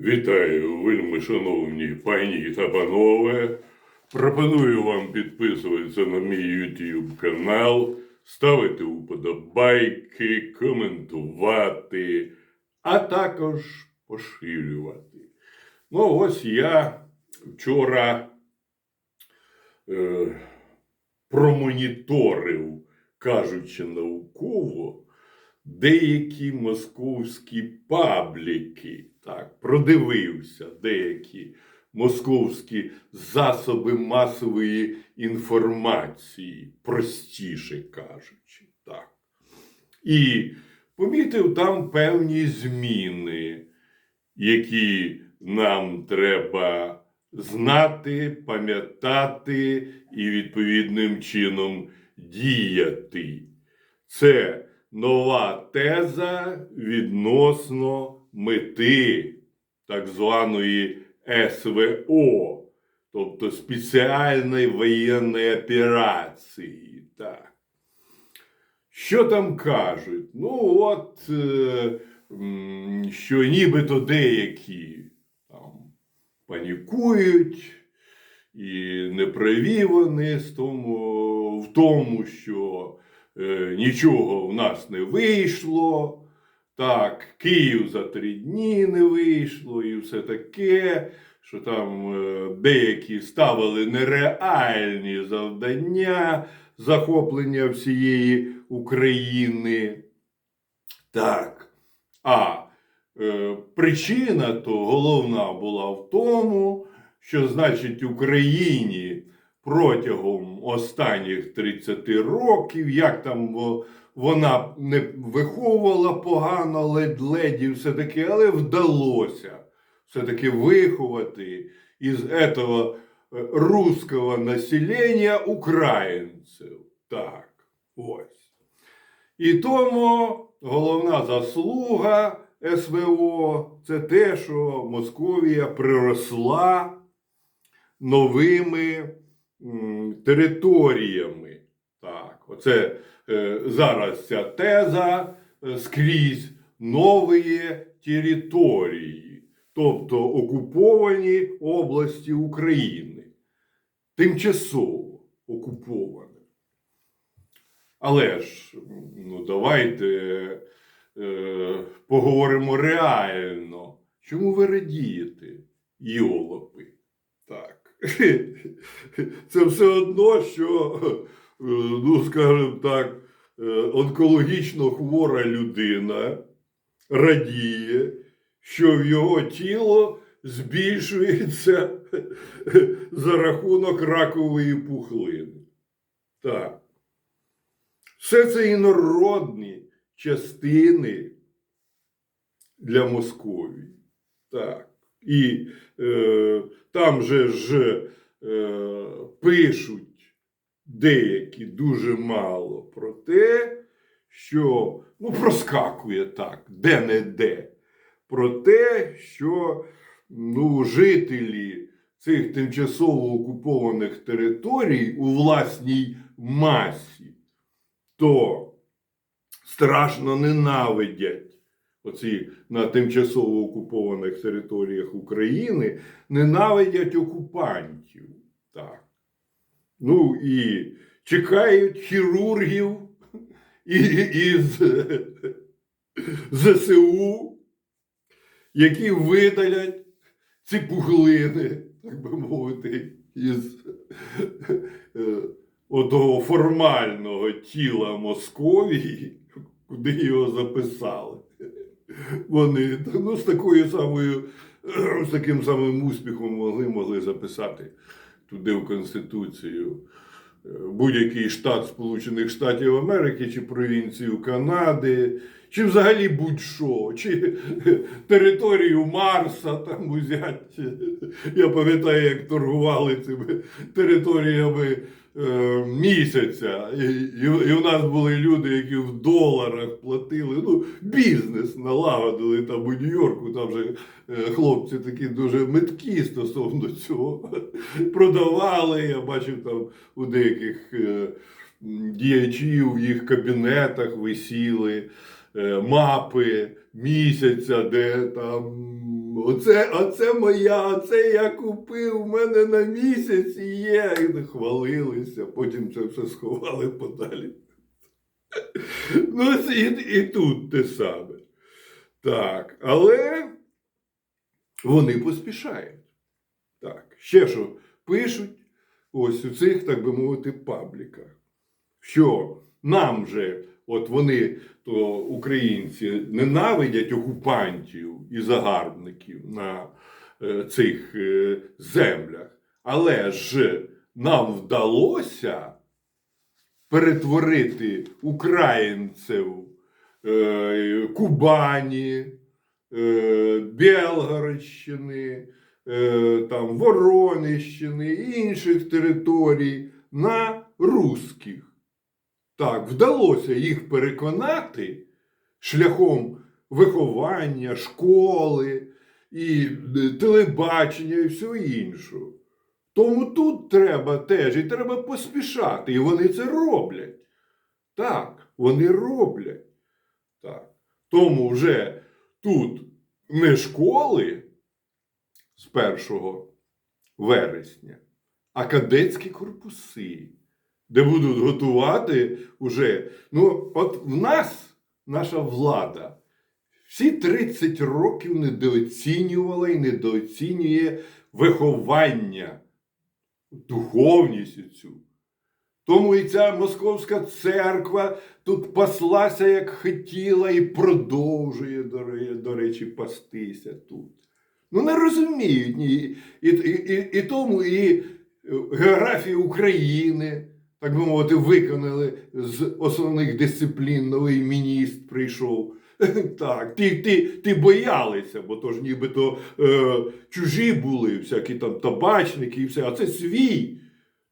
Вітаю, вельми шановні пані та панове. Пропоную вам підписуватися на мій YouTube канал, ставити уподобайки, коментувати, а також поширювати. Ну, ось я вчора е, промоніторив, кажучи науково, деякі московські пабліки, так, продивився деякі московські засоби масової інформації, простіше кажучи, так. І помітив там певні зміни, які нам треба знати, пам'ятати і відповідним чином діяти. Це нова теза відносно мети так званої СВО, тобто спеціальної воєнної операції. Так. Що там кажуть? Ну, от, е, що нібито деякі там панікують, і неправі вони з тому, в тому, що е, нічого в нас не вийшло. Так, Київ за три дні не вийшло, і все таке, що там е, деякі ставили нереальні завдання захоплення всієї України. Так. А е, причина то головна була в тому, що, значить, Україні протягом останніх 30 років, як там вона не виховувала погано ледь-ледь і все таке, але вдалося все-таки виховати із этого е, русского населення українців. Так, ось. І тому головна заслуга СВО це те, що Московія приросла новими територіями. Так, оце е, зараз ця теза е, скрізь нові території, тобто окуповані області України, тимчасово окуповані. Але ж, ну давайте е, поговоримо реально. Чому ви радієте, йолопи? Так. Це все одно, що, ну, скажімо так, е, онкологічно хвора людина радіє, що в його тіло збільшується за рахунок ракової пухлини. Так. Все це інородні частини для Московії. Так. І е, там же ж е, пишуть деякі дуже мало про те, що ну, проскакує так, де-не-де, про те, що ну, жителі цих тимчасово окупованих територій у власній масі, то страшно ненавидять оці на тимчасово окупованих територіях України, ненавидять окупантів. Так. Ну і чекають хірургів із ЗСУ, які видалять ці пуглини, так би мовити, із е, отого формального тіла Московії, куди його записали. Вони ну, з такою самою, з таким самим успіхом могли, могли записати туди в Конституцію е, будь-який штат Сполучених Штатів Америки чи провінцію Канади, чи взагалі будь-що, чи територію Марса там узять. Я пам'ятаю, як торгували цими територіями місяця. І, і, у нас були люди, які в доларах платили. Ну, бізнес налагодили там у Нью-Йорку. Там же е, хлопці такі дуже меткі стосовно цього. Продавали. Я бачив там у деяких е, діячів в їх кабінетах висіли. е, мапи місяця, де там. Оце, оце моя, оце я купив, у мене на місяць є. І хвалилися, потім це все сховали подалі. Ну, і, і тут те саме. Так, але вони поспішають. Так, ще що пишуть ось у цих, так би мовити, пабліках, що нам же, от вони, то українці, ненавидять окупантів і загарбників на е, цих е, землях, але ж нам вдалося перетворити українців е, Кубані, Белгородщини, там, Воронищини і інших територій на русських. Так, вдалося їх переконати шляхом виховання, школи, і е, телебачення, і всього іншого. Тому тут треба теж і треба поспішати. І вони це роблять. Так, вони роблять. Так. Тому вже тут не школи з 1 вересня, а кадетські корпуси, де будуть готувати уже. Ну, от в нас наша влада всі 30 років недооцінювала і недооцінює виховання, духовність цю. Тому і ця московська церква тут паслася, як хотіла, і продовжує, до речі, пастися тут. Ну, не розуміють. І, і, і, і тому і е, географію України, так би мовити, виконали з основних дисциплін новий міністр прийшов. Так, ті, ті, ті боялися, бо то ж нібито е, чужі були, всякі там табачники і все, а це свій.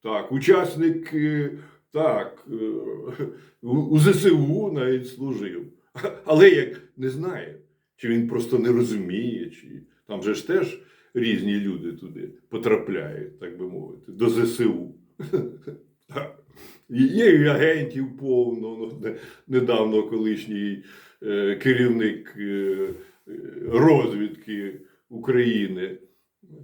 Так, учасник е, так, е, у ЗСУ навіть служив. Але як не знає, чи він просто не розуміє, чи там же ж теж різні люди туди потрапляють, так би мовити, до ЗСУ. Є і агентів повно. Ну, недавно колишній е, керівник е, е, розвідки України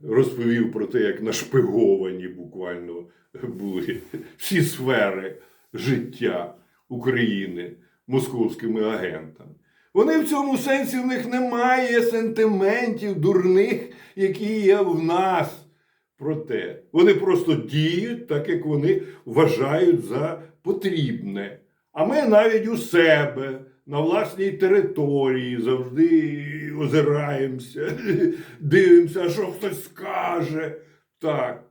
розповів про те, як нашпиговані буквально були всі сфери життя України московськими агентами. Вони в цьому сенсі в них немає сентиментів дурних, які є в нас. Проте вони просто діють так, як вони вважають за потрібне. А ми навіть у себе на власній території завжди озираємося, дивимося, що хтось скаже. Так.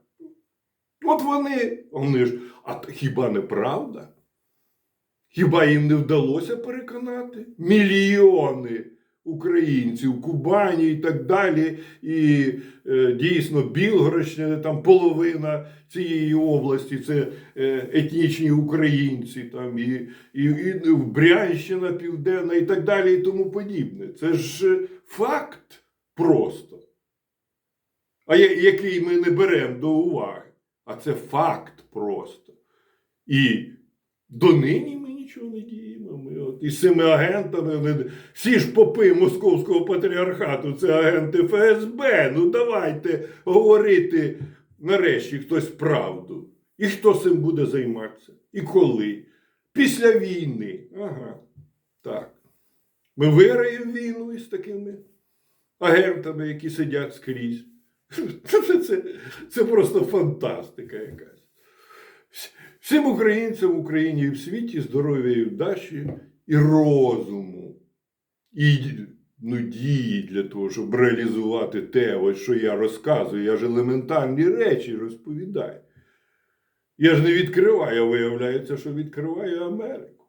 От вони, вони ж, а хіба не правда? Хіба їм не вдалося переконати? Мільйони українців, Кубані і так далі. І е, дійсно Білгородщина, там половина цієї області це е, етнічні українці, там і, і, і Брянщина Південна і так далі, і тому подібне. Це ж е, факт просто. А який ми не беремо до уваги. А це факт просто. І донині ми нічого не діємо. Ми от із цими агентами, всі ж попи Московського патріархату, це агенти ФСБ. Ну давайте говорити нарешті хтось правду. І хто цим буде займатися? І коли? Після війни. Ага. Так. Ми виграємо війну із такими агентами, які сидять скрізь. Це, це, це просто фантастика якась. Всім українцям в Україні і в світі здоров'я і вдачі і розуму, і ну, дії для того, щоб реалізувати те, ось, що я розказую. Я ж елементарні речі розповідаю. Я ж не відкриваю, виявляється, що відкриваю Америку.